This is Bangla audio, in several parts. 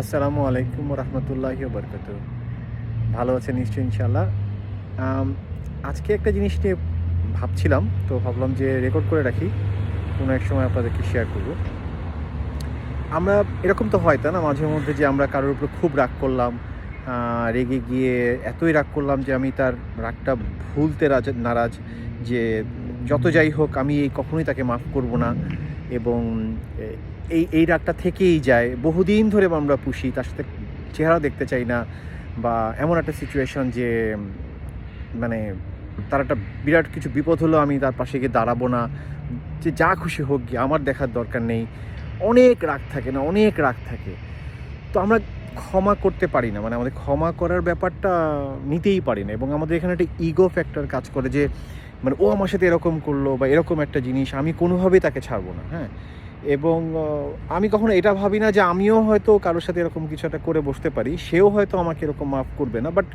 আসসালামু আলাইকুম রহমতুল্লাহ বরকত ভালো আছেন নিশ্চয়ই ইনশাল্লাহ আজকে একটা জিনিস নিয়ে ভাবছিলাম, তো ভাবলাম যে রেকর্ড করে রাখি, কোনো এক সময় আপনাদেরকে শেয়ার করব। আমরা, এরকম তো হয় তা না, মাঝে মধ্যে যে আমরা কারোর উপর খুব রাগ করলাম রেগে গিয়ে এতই রাগ করলাম যে আমি তার রাগটা ভুলতে রাজ, নারাজ যে যত যাই হোক আমি এই কখনোই তাকে মাফ করব না। এবং এই এই রাগটা থেকেই যায়। বহুদিন ধরে আমরা পুষি, তার সাথে চেহারা দেখতে চাই না, বা এমন একটা সিচুয়েশন যে মানে তার একটা বিরাট কিছু বিপদ হলো, আমি তার পাশে গিয়ে দাঁড়াবো না। যে যা খুশি হোক, গিয়ে আমার দেখার দরকার নেই। অনেক রাগ থাকে না, অনেক রাগ থাকে। তো আমরা ক্ষমা করতে পারি না মানে আমাদের ক্ষমা করার ব্যাপারটা নিতেই পারি না, এবং আমাদের এখানে একটা ইগো ফ্যাক্টর কাজ করে যে মানে ও আমার সাথে এরকম করল বা এরকম একটা জিনিস, আমি কোনোভাবেই তাকে ছাড়বো না হ্যাঁ? এবং আমি কখনো এটা ভাবি না যে আমিও হয়তো কারোর সাথে এরকম কিছু একটা করে বসতে পারি, সেও হয়তো আমাকে এরকম মাফ করবে না বাট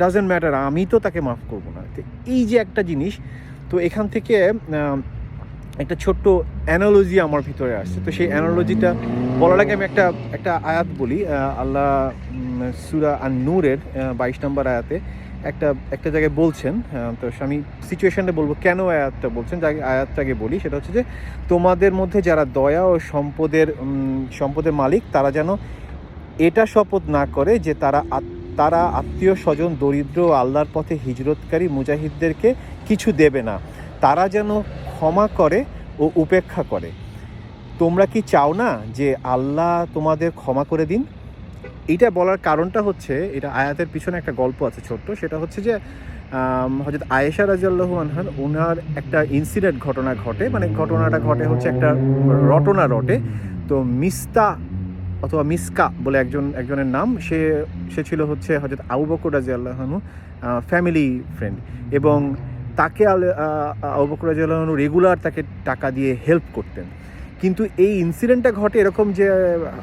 ডাজেন্ট ম্যাটার আমি তো তাকে মাফ করব না। এই যে একটা জিনিস, তো এখান থেকে একটা ছোট্ট অ্যানালজি আমার ভিতরে আসছে। তো সেই অ্যানালজিটা বলার আগে আমি একটা একটা আয়াত বলি আল্লাহ সুরা আর নূরের বাইশ নম্বর আয়াতে একটা একটা জায়গায় বলছেন তো আমি সিচুয়েশনটা বলব, কেন আয়াতটা বলছেন? আয়াতটাকে বলি, সেটা হচ্ছে যে তোমাদের মধ্যে যারা দয়া ও সম্পদের সম্পদের মালিক, তারা যেন এটা শপথ না করে যে তারা তারা আত্মীয় স্বজন দরিদ্র আল্লাহর পথে হিজরতকারী মুজাহিদদেরকে কিছু দেবে না। তারা যেন ক্ষমা করে ও উপেক্ষা করে। তোমরা কি চাও না যে আল্লাহ তোমাদের ক্ষমা করে দিন? এইটা বলার কারণটা হচ্ছে, এটা আয়াতের পিছনে একটা গল্প আছে ছোট্ট, সেটা হচ্ছে যে হজরত আয়েশা রাজিয়াল্লাহু আনহার ওনার একটা ইনসিডেন্ট ঘটনা ঘটে। মানে ঘটনাটা ঘটে হচ্ছে একটা রটনা রটে। তো মিস্তা অথবা মিসকা বলে একজন, একজনের নাম, সে সে ছিল হচ্ছে হজরত আবু বকর রাজিয়াল্লাহনু ফ্যামিলি ফ্রেন্ড এবং তাকে আবু বকর রাজিয়াল্লাহনু রেগুলার তাকে টাকা দিয়ে হেল্প করতেন। কিন্তু এই ইনসিডেন্টটা ঘটে এরকম যে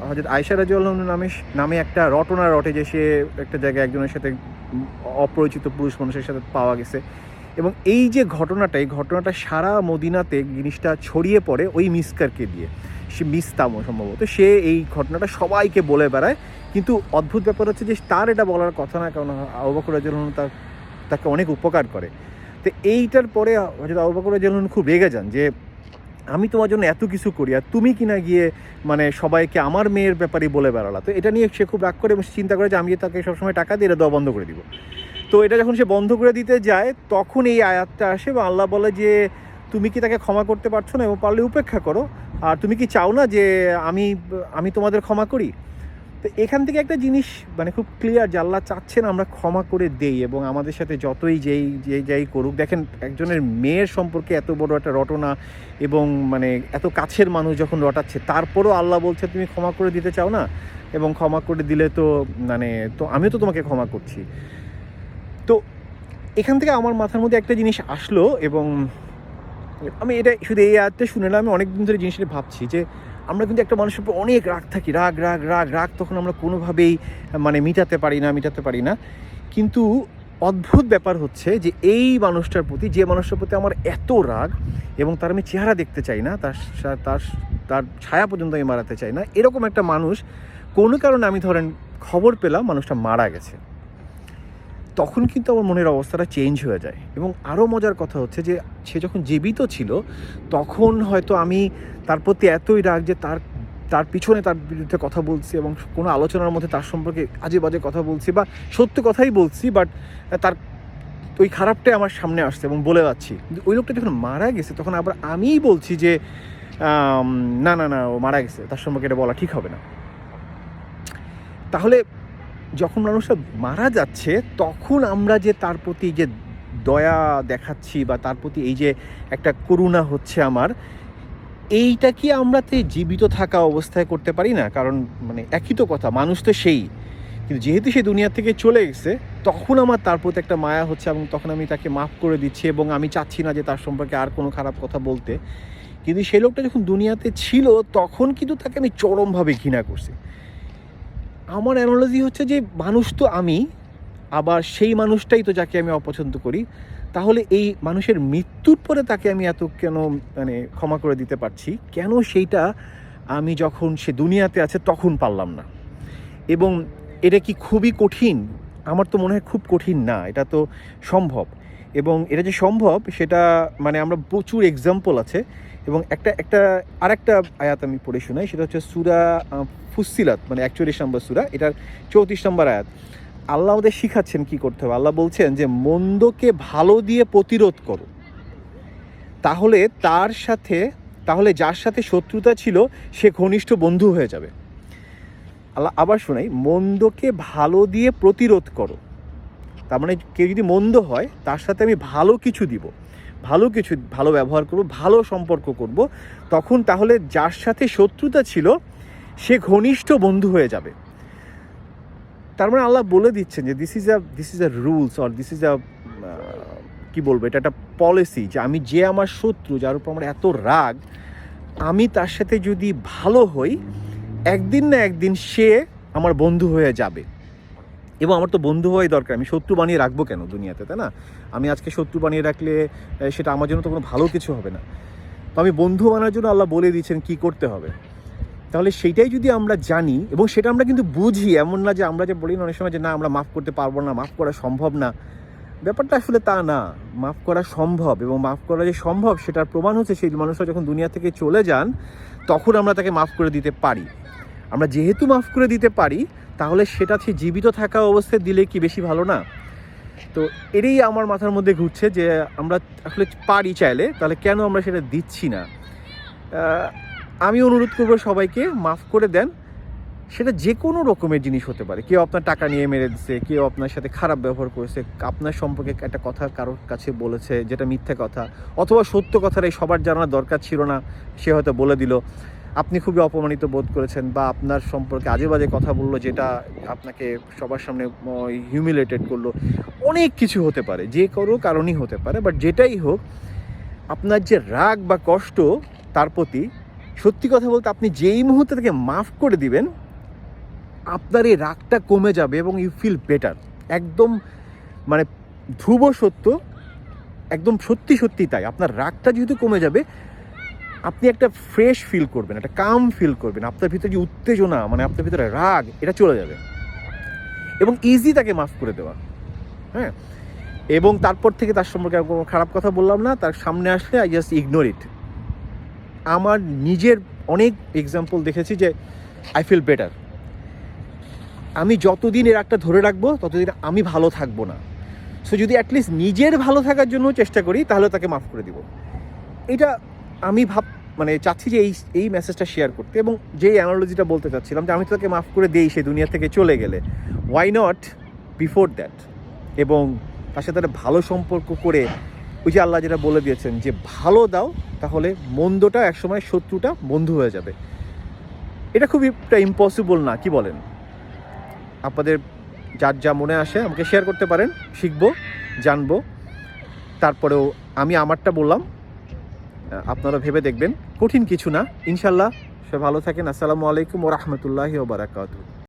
হজরত আয়সা রাজিউল্লাহ নামে নামে একটা রটনা রটে যে সে একটা জায়গায় একজনের সাথে অপরিচিত পুরুষ মানুষের সাথে পাওয়া গেছে। এবং এই যে ঘটনাটা, এই ঘটনাটা সারা মদিনাতে জিনিসটা ছড়িয়ে পড়ে ওই মিসকারকে দিয়ে। সে মিস্তাম সম্ভবত। সে এই ঘটনাটা সবাইকে বলে বেড়ায়। কিন্তু অদ্ভুত ব্যাপার হচ্ছে যে তার এটা বলার কথা না, কারণ আবু বকর রাজিউল্লাহ তার, তাকে অনেক উপকার করে। তো এইটার পরে হয়তো আবু বকর রাজিউল্লাহ খুব রেগে যান যে আমি তোমার জন্য এত কিছু করি আর তুমি কিনা গিয়ে মানে সবাইকে আমার মেয়ের ব্যাপারে বলে বেড়ালা। তো এটা নিয়ে সে খুব রাগ করে এবং চিন্তা করে যে আমি তাকে সবসময় টাকা দিয়ে দেওয়া বন্ধ করে দিব। তো এটা যখন সে বন্ধ করে দিতে যায়, তখন এই আয়াতটা আসে এবং আল্লাহ বলে যে, তুমি কি তাকে ক্ষমা করতে পারছ না এবং পারলে উপেক্ষা করো? আর তুমি কি চাও না যে আমি আমি তোমাদের ক্ষমা করি? তো এখান থেকে একটা জিনিস মানে খুব ক্লিয়ার যে আল্লাহ চাচ্ছেন আমরা ক্ষমা করে দেই এবং আমাদের সাথে যতই যেই, যে যাই করুক। দেখেন, একজনের মেয়ের সম্পর্কে এত বড় একটা রটনা এবং মানে এত কাছের মানুষ যখন রটাচ্ছে, তারপরও আল্লাহ বলছে, তুমি ক্ষমা করে দিতে চাও না? এবং ক্ষমা করে দিলে তো মানে তো আমিও তো তোমাকে ক্ষমা করছি। তো এখান থেকে আমার মাথার মধ্যে একটা জিনিস আসলো এবং আমি এটা শুধু এই আয়াতটা শুনে না, আমি অনেকদিন ধরে জিনিসটা ভাবছি যে আমরা কিন্তু একটা মানুষের উপর অনেক রাগ থাকি, রাগ রাগ রাগ রাগ তখন আমরা কোনোভাবেই মানে মিটাতে পারি না, মিটাতে পারি না। কিন্তু অদ্ভুত ব্যাপার হচ্ছে যে এই মানুষটার প্রতি, যে মানুষটার প্রতি আমার এত রাগ এবং তার আমি চেহারা দেখতে চাই না, তার তার তার ছায়া পর্যন্ত আমি মারাতে চাই না, এরকম একটা মানুষ কোনো কারণে আমি ধরেন খবর পেলাম মানুষটা মারা গেছে। তখন কিন্তু আমার মনের অবস্থাটা চেঞ্জ হয়ে যায়। এবং আরও মজার কথা হচ্ছে যে, সে যখন জীবিত ছিল, তখন হয়তো আমি তার প্রতি এতই রাগ যে, তার তার পিছনে তার বিরুদ্ধে কথা বলছি এবং কোনো আলোচনার মধ্যে তার সম্পর্কে আজে বাজে কথা বলছি বা সত্য কথাই বলছি বাট তার ওই খারাপটাই আমার সামনে আসছে এবং বলে যাচ্ছি। ওই লোকটা যখন মারা গেছে, তখন আবার আমিই বলছি যে না না না, ও মারা গেছে, তার সম্পর্কে এটা বলা ঠিক হবে না। তাহলে যখন মানুষটা মারা যাচ্ছে, তখন আমরা যে তার প্রতি যে দয়া দেখাচ্ছি বা তার প্রতি এই যে একটা করুণা হচ্ছে আমার, এইটা কি আমরা তো জীবিত থাকা অবস্থায় করতে পারি না? কারণ মানে একই তো কথা, মানুষ তো সেই। কিন্তু যেহেতু সে দুনিয়া থেকে চলে গেছে, তখন আমার তার প্রতি একটা মায়া হচ্ছে এবং তখন আমি তাকে মাফ করে দিচ্ছি এবং আমি চাচ্ছি না যে তার সম্পর্কে আর কোনো খারাপ কথা বলতে। কিন্তু সেই লোকটা যখন দুনিয়াতে ছিল, তখন কিন্তু তাকে আমি চরমভাবে ঘৃণা করছি। আমার অ্যানোলজি হচ্ছে যে মানুষ তো আমি, আবার সেই মানুষটাই তো যাকে আমি অপছন্দ করি। তাহলে এই মানুষের মৃত্যুর পরে তাকে আমি এত কেন মানে ক্ষমা করে দিতে পারছি? কেন সেইটা আমি যখন সে দুনিয়াতে আছে তখন পারলাম না? এবং এটা কি খুবই কঠিন? আমার তো মনে হয় খুব কঠিন না, এটা তো সম্ভব। এবং এটা যে সম্ভব, সেটা মানে আমরা প্রচুর এক্সাম্পল আছে। এবং একটা একটা, আরেকটা আয়াত আমি পড়ে শোনাই, সেটা হচ্ছে সুরা ফুসিলাত মানে একচল্লিশ নম্বর সুরা, এটার চৌত্রিশ নম্বর আয়াত। আল্লাহ আমাদের শিখাচ্ছেন কি করতে হবে? আল্লাহ বলছেন যে, মন্দকে ভালো দিয়ে প্রতিরোধ করো। তাহলে তার সাথে, তাহলে যার সাথে শত্রুতা ছিল, সে ঘনিষ্ঠ বন্ধু হয়ে যাবে। আল্লাহ আবার শোনাই, মন্দকে ভালো দিয়ে প্রতিরোধ করো। তার মানে কেউ যদি মন্দ হয়, তার সাথে আমি ভালো কিছু দিব। ভালো কিছু, ভালো ব্যবহার করব, ভালো সম্পর্ক করব, তখন তাহলে যার সাথে শত্রুতা ছিল, সে ঘনিষ্ঠ বন্ধু হয়ে যাবে। তার মানে আল্লাহ বলে দিচ্ছেন যে this is a this is a rules or this is a কি বলব, এটা একটা পলিসি যে আমি যে আমার শত্রু, যার উপর আমার এত রাগ, আমি তার সাথে যদি ভালো হই, একদিন না একদিন সে আমার বন্ধু হয়ে যাবে। এবং আমার তো বন্ধু হওয়াই দরকার, আমি শত্রু বানিয়ে রাখব কেন দুনিয়াতে, তাই না? আমি আজকে শত্রু বানিয়ে রাখলে সেটা আমার জন্য তো কোনো ভালো কিছু হবে না। তো আমি বন্ধু বানার জন্য আল্লাহ বলে দিয়েছেন কি করতে হবে। তাহলে সেইটাই যদি আমরা জানি, এবং সেটা আমরা কিন্তু বুঝি, এমন না যে আমরা যে বলি না, অনেক সময় যে না, আমরা মাফ করতে পারব না, মাফ করা সম্ভব না। ব্যাপারটা আসলে তা না। মাফ করা সম্ভব, এবং মাফ করা যে সম্ভব, সেটার প্রমাণ হচ্ছে সেই মানুষরা যখন দুনিয়া থেকে চলে যান, তখন আমরা তাকে মাফ করে দিতে পারি। আমরা যেহেতু মাফ করে দিতে পারি তাহলে সেটা সে জীবিত থাকা অবস্থায় দিলে কি বেশি ভালো না? তো এটাই আমার মাথার মধ্যে ঘুরছে যে আমরা আসলে পারি চাইলে, তাহলে কেন আমরা সেটা দিচ্ছি না? আমি অনুরোধ করব সবাইকে, মাফ করে দেন, সেটা যে কোনো রকমের জিনিস হতে পারে। কেউ আপনার টাকা নিয়ে মেরে দিচ্ছে কেউ আপনার সাথে খারাপ ব্যবহার করেছে, আপনার সম্পর্কে একটা কথা কারোর কাছে বলেছে, যেটা মিথ্যা কথা, অথবা সত্য কথাটাই সবার জানার দরকার ছিল না, সে হয়তো বলে দিল। আপনি খুবই অপমানিত বোধ করেছেন বা আপনার সম্পর্কে আজে বাজে কথা বলল যেটা আপনাকে সবার সামনে হিউমিলেটেড করল। অনেক কিছু হতে পারে, যে কোনো কারণই হতে পারে বাট যেটাই হোক, আপনার যে রাগ বা কষ্ট তার প্রতি সত্যি কথা বলতে আপনি যেই মুহূর্তে থেকে মাফ করে দিবেন, আপনার এই রাগটা কমে যাবে এবং ইউ ফিল বেটার একদম মানে ধ্রুব সত্য, একদম সত্যি সত্যি তাই। আপনার রাগটা যেহেতু কমে যাবে আপনি একটা ফ্রেশ ফিল করবেন, একটা কাম ফিল করবেন, আপনার ভিতরে যে উত্তেজনা মানে আপনার ভিতরে রাগ, এটা চলে যাবে। এবং ইজি তাকে মাফ করে দেওয়া। হ্যাঁ? এবং তারপর থেকে তার সম্পর্কে কোনো খারাপ কথা বললাম না, তার সামনে আসলে আই জাস্ট ইগনোর ইট আমার নিজের অনেক এক্সাম্পল দেখেছি যে আই ফিল বেটার আমি যতদিন এর একটা ধরে রাখব, ততদিন আমি ভালো থাকব না। সো যদি অ্যাটলিস্ট নিজের ভালো থাকার জন্য চেষ্টা করি, তাহলে তাকে মাফ করে দিব। এটা আমি ভাব মানে চাচ্ছি যে এই এই মেসেজটা শেয়ার করতে এবং যেই অ্যানালজিটা বলতে চাচ্ছিলাম যে আমি তাকে মাফ করে দেই সে দুনিয়া থেকে চলে গেলে। ওয়াই নট বিফোর দ্যাট এবং তার সাথে একটা ভালো সম্পর্ক করে ওই যে আল্লাহ যেটা বলে দিয়েছেন যে ভালো দাও, তাহলে মন্দটা একসময় শত্রুটা বন্ধু হয়ে যাবে। এটা খুবই একটা ইম্পসিবল না, কি বলেন? আপনাদের যার যা মনে আসে আমাকে শেয়ার করতে পারেন, শিখব, জানব। তারপরেও আমি আমারটা বললাম আপনারা ভেবে দেখবেন। কঠিন কিছু না। ইনশাল্লাহ সে ভালো থাকেন। আসসালামু আলাইকুম ও রহমতুল্লাহি ওবরাকাতু